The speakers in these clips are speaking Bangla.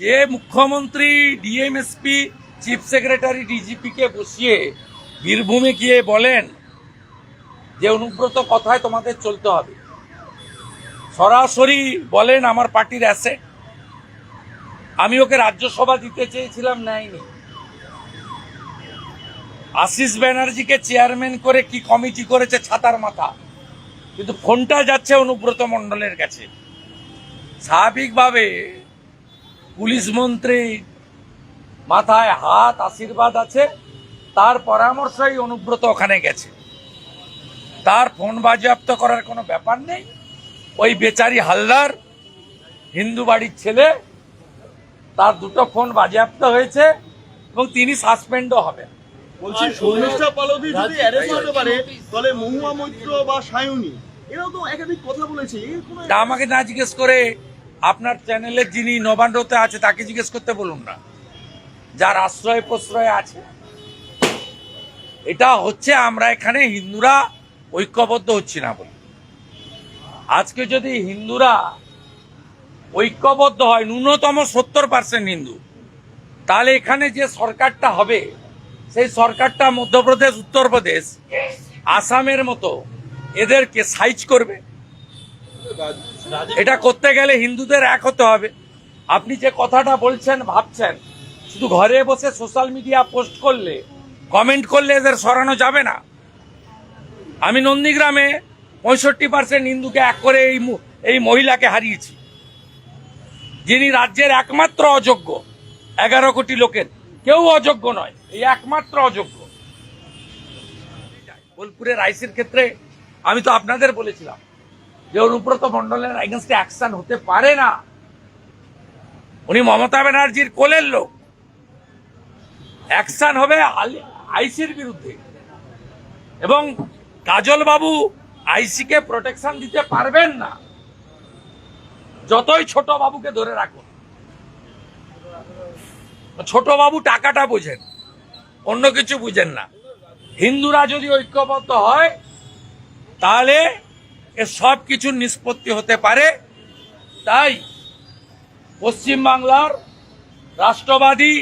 যে মুখ্যমন্ত্রী, ডিএমএসপি, চিফ সেক্রেটারি, ডিজিপিকে বসিয়ে বীরভূমে গিয়ে বলেন যে অনুব্রত কথায় তোমাদের চলতে হবে। সরাসরি বলেন আমার পার্টির অ্যাসেট। আমি ওকে রাজ্যসভা দিতে চেয়েছিলাম, নেয়নি। আশিস ব্যানার্জিকে চেয়ারম্যান করে কি কমিটি করেছে ছাতার মাথা? কিন্তু ফোনটা যাচ্ছে অনুব্রত মণ্ডলের কাছে। স্বাভাবিকভাবে পুলিশ মন্ত্রী মাথায় হাত আশীর্বাদ আছে তার পরামর্শই অনুব্রত ওখানে গেছে। তার ফোন বাজেয়াপ্ত করার কোনো ব্যাপার নেই। ওই বেচারি হালদার হিন্দু বাড়ির ছেলে তার দুটো ফোন বাজেয়াপ্ত হয়েছে এবং তিনি সাসপেন্ডও হবেন। বলছি আর শর্মিষ্ঠা পালদি যদি অ্যারেস্ট হতে পারে তাহলে মহুয়া মৈত্র বা সায়নী এরাও তো একাধিক কথা বলেছে এর কোনো তা আমাকে না জিজ্ঞেস করে আপনার চ্যানেলের যিনি নবান্নতে আছে, তাকে জিজ্ঞেস করতে বলুন না। যার আশ্রয় প্রশ্রয় আছে। এটা হচ্ছে আমরা এখানে হিন্দুরা ঐক্যবদ্ধ হচ্ছি না বলে। আজকে যদি হিন্দুরা ঐক্যবদ্ধ হয়, ন্যূনতম সত্তর পার্সেন্ট হিন্দু, তাহলে এখানে যে সরকারটা হবে, সেই সরকারটা মধ্যপ্রদেশ, উত্তরপ্রদেশ, আসামের মতো এদেরকে সাইজ করবে। এটা করতে গেলে হিন্দুদের এক হতে হবে। আপনি যে কথাটা বলছেন, ভাবছেন, শুধু ঘরে বসে সোশ্যাল মিডিয়া পোস্ট করলে, কমেন্ট করলে এদের সরানো যাবে না। আমি নন্দীগ্রামে পঁয়ষট্টি পার্সেন্ট হিন্দুকে এক করে এই এই মহিলাকে হারিয়েছি। যিনি রাজ্যের একমাত্র অযোগ্য, এগারো কোটি লোকের, কেউ অযোগ্য নয়, এই একমাত্র অযোগ্য। বোলপুরের আইসির ক্ষেত্রে আমি তো আপনাদের বলেছিলাম যে অনুব্রত মন্ডলের এগেনস্টে অ্যাকশন হতে পারে না। উনি মমতা ব্যানার্জির কোলের লোক। অ্যাকশন হবে আইসির বিরুদ্ধে। এবং কাজল বাবু আইসিকে প্রোটেকশন দিতে পারবেন না। যতই ছোট বাবুকে ধরে রাখুন। ছোট বাবু টাকাটা বুঝেন, অন্য কিছু বুঝেন না। হিন্দুরা যদি ঐক্যবদ্ধ হয়, তাহলে এ সব কিছুর নিষ্পত্তি হতে পারে। তাই পশ্চিমবাংলার রাষ্ট্রবাদী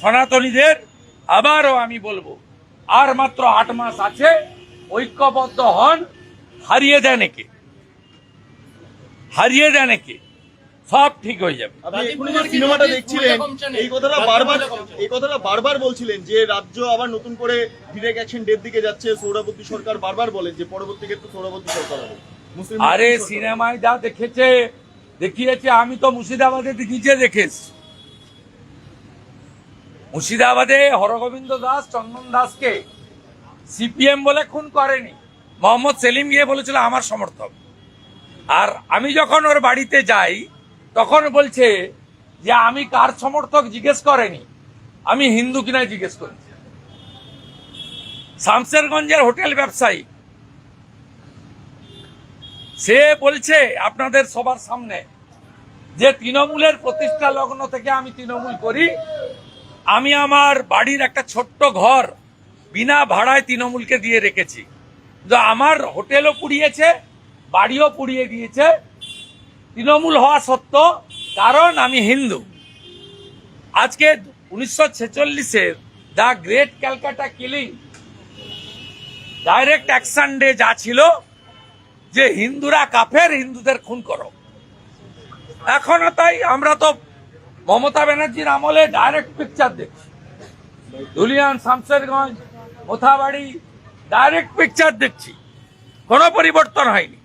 সনাতনীদের আবারও আমি বলব, আর মাত্র আট মাস আছে, ঐক্যবদ্ধ হন, হারিয়ে দেন একে। হারিয়ে দেন একে। সব ঠিক হয়ে যাবে। সিনেমাটা দেখছিলেন? এই কথাটা বারবার? এই কথাটা বারবার বলছিলেন যে রাজ্য আবার নতুন করে ডিরেক্ট অ্যাকশন ডেট দিকে যাচ্ছে। সৌরবর্তী সরকার বারবার বলেন যে পরবর্তী ক্ষেত্রে সৌরবর্তী সরকার হবে। আরে সিনেমায় যা দেখেছে দেখিয়েছে আমি তো মুর্শিদাবাদে নিজে দেখেছি মুর্শিদাবাদে হরগোবিন্দ দাস চন্দন দাসকে সিপিএম বলে খুন করেনি। মোহাম্মদ সেলিম গিয়ে বলেছিল আমার সমর্থক। আর আমি যখন ওর বাড়িতে যাই তখন বলছে যে আমি কার সমর্থক জিজ্ঞেস করেনি? আমি হিন্দু কিনা জিজ্ঞেস করেছি। শামসেরগঞ্জের হোটেল ব্যবসায়ী, সে বলছে আপনাদের সবার সামনে যে তৃণমূলের প্রতিষ্ঠা লগ্ন থেকে আমি তৃণমূল করি, আমি আমার বাড়ির একটা ছোট্ট ঘর বিনা ভাড়ায় তৃণমূলকে দিয়ে রেখেছি। আমার হোটেলও পুড়িয়েছে, বাড়িও পুড়িয়ে দিয়েছে তৃণমূল হওয়া সত্ত্বেও কারণ আমি হিন্দু। আজকে উনিশশো ছেচল্লিশের the great Calcutta killing direct action day যা ছিল, যে হিন্দুরা কাফের, হিন্দুদের খুন করো। এখনও তাই আমরা তো মমতা ব্যানার্জির আমলে ডাইরেক্ট পিকচার দেখছি। ধুলিয়ান শামশেরগঞ্জ, মোথাবাড়ি, ডাইরেক্ট পিকচার দেখছি। কোনো পরিবর্তন হয়নি।